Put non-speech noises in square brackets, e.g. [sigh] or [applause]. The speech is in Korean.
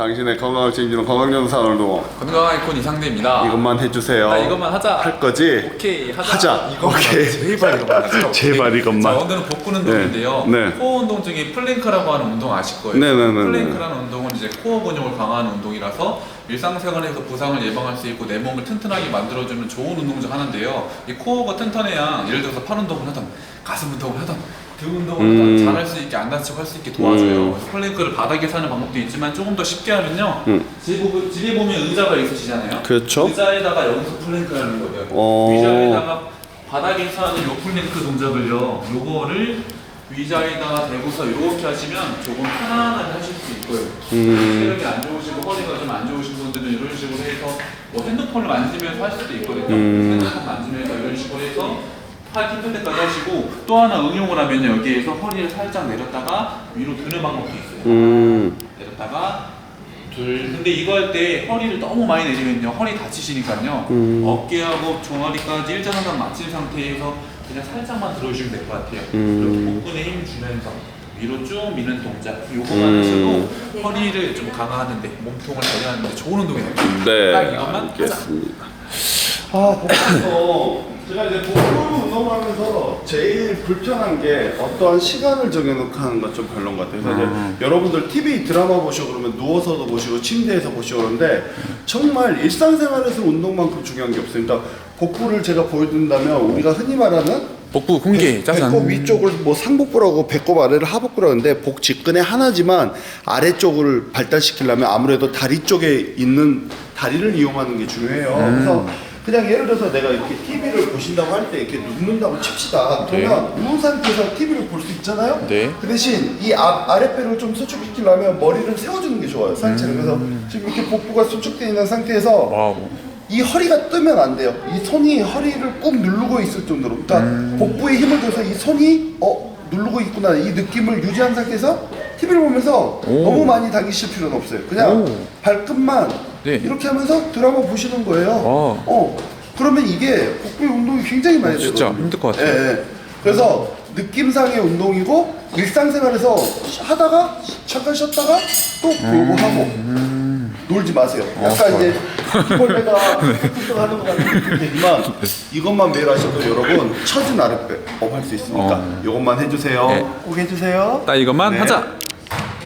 당신의 건강을 책임지는 건강연사 운동 건강 아이콘 이상대입니다. 이것만 해주세요. 나 이것만 하자. 할 거지? 오케이 하자. 하자. 이것만 오케이. 제발 이것만 하자. [laughs] 제발. 이것만. 자 오늘은 복근 운동인데요. 네. 네. 코어 운동 중에 플랭크라고 하는 운동 아실 거예요. 네, 네, 네, 플랭크라는 운동은 이제 코어 근육을 강화하는 운동이라서 일상생활에서 부상을 예방할 수 있고 내 몸을 튼튼하게 만들어주는 좋은 운동 중 하나인데요. 이 코어가 튼튼해야 예를 들어서 팔 운동을 하던 가슴 운동을 하던 등 운동을 음. 잘할 수 있게 안 다치고 할 수 있게 도와줘요. 음. 그래서 플랭크를 바닥에서 하는 방법도 있지만 조금 더 쉽게 하면요. 음. 집에, 보- 집에 보면 의자가 있으시잖아요. 그렇죠. 의자에다가 여기서 플랭크를 하는 거예요. 어. 의자에다가 바닥에서 하는 요 플랭크 동작을요. 요거를 의자에다가 대고서 이렇게 하시면 조금 편안하게 하실 수 있고요. 음. 체력이 안 좋으시고 허리가 좀 안 좋으신 분들은 이런 식으로 해서 뭐 핸드폰을 만지면서 할 수도 있거든요. 음. 핸드폰 만지면서 이런 식으로 해서 팔 힘들 때까지 하시고 또 하나 응용을 하면요. 여기에서 허리를 살짝 내렸다가 위로 드는 방법도 있어요. 음. 내렸다가 둘 근데 이거 할 때 허리를 너무 많이 내리면요 허리 다치시니까요 음. 어깨하고 종아리까지 일자선상 맞춘 상태에서 그냥 살짝만 들어주시면 될 것 같아요 음. 이렇게 복근에 힘 주면서 위로 쭉 미는 동작 요거만 음. 하셔도 허리를 좀 강화하는데 몸통을 관리하는데 좋은 운동이 됩니다 네. 딱 이것만 하자 알겠습니다. 아, 복부에서 제가 이제 복부 운동을 하면서 제일 불편한 게 어떠한 시간을 정해놓고 하는 건 좀 별론 것 같아요. 그래서 음. 이제 여러분들 TV 드라마 보시고 그러면 누워서도 보시고 침대에서 보시고 그러는데 정말 일상생활에서 운동만큼 중요한 게 없어요. 그러니까 복부를 제가 보여드린다면 우리가 흔히 말하는 복부 공개 배꼽 위쪽을 뭐 상복부라고 배꼽 아래를 하복부라고 하는데 복 직근의 하나지만 아래쪽을 발달시키려면 아무래도 다리 쪽에 있는 다리를 이용하는 게 중요해요. 음. 그래서 그냥 예를 들어서 내가 이렇게 TV를 보신다고 할 때 이렇게 눕는다고 칩시다. 그러면 누운 상태에서 TV를 볼 수 있잖아요. 네. 그 대신 이 앞, 아랫배를 좀 수축시키려면 머리를 세워주는 게 좋아요. 상체를. 그래서 지금 이렇게 복부가 수축되어 있는 상태에서 와우 이 허리가 뜨면 안 돼요. 이 손이 허리를 꾹 누르고 있을 정도로. 그러니까 복부에 힘을 줘서 이 손이 어 누르고 있구나 이 느낌을 유지한 상태에서 TV를 보면서 오. 너무 많이 당기실 필요는 없어요. 그냥 오. 발끝만 네. 이렇게 하면서 드라마 보시는 거예요. 어. 어. 그러면 이게 복부의 운동이 굉장히 많이 어, 되거든요. 진짜 힘들 것 같아요. 예, 예. 그래서 느낌상의 운동이고 일상생활에서 하다가 잠깐 쉬었다가 또 음. 보고 하고 놀지 마세요. 약간 이제 이벌레가 [laughs] 하는 것 같은 느낌이 되지만 이것만 매일 하셔도 여러분 처진 아랫배 업 할 수 있으니까 어. 이것만 해주세요. 네. 꼭 해주세요. 딱 이것만 네. 하자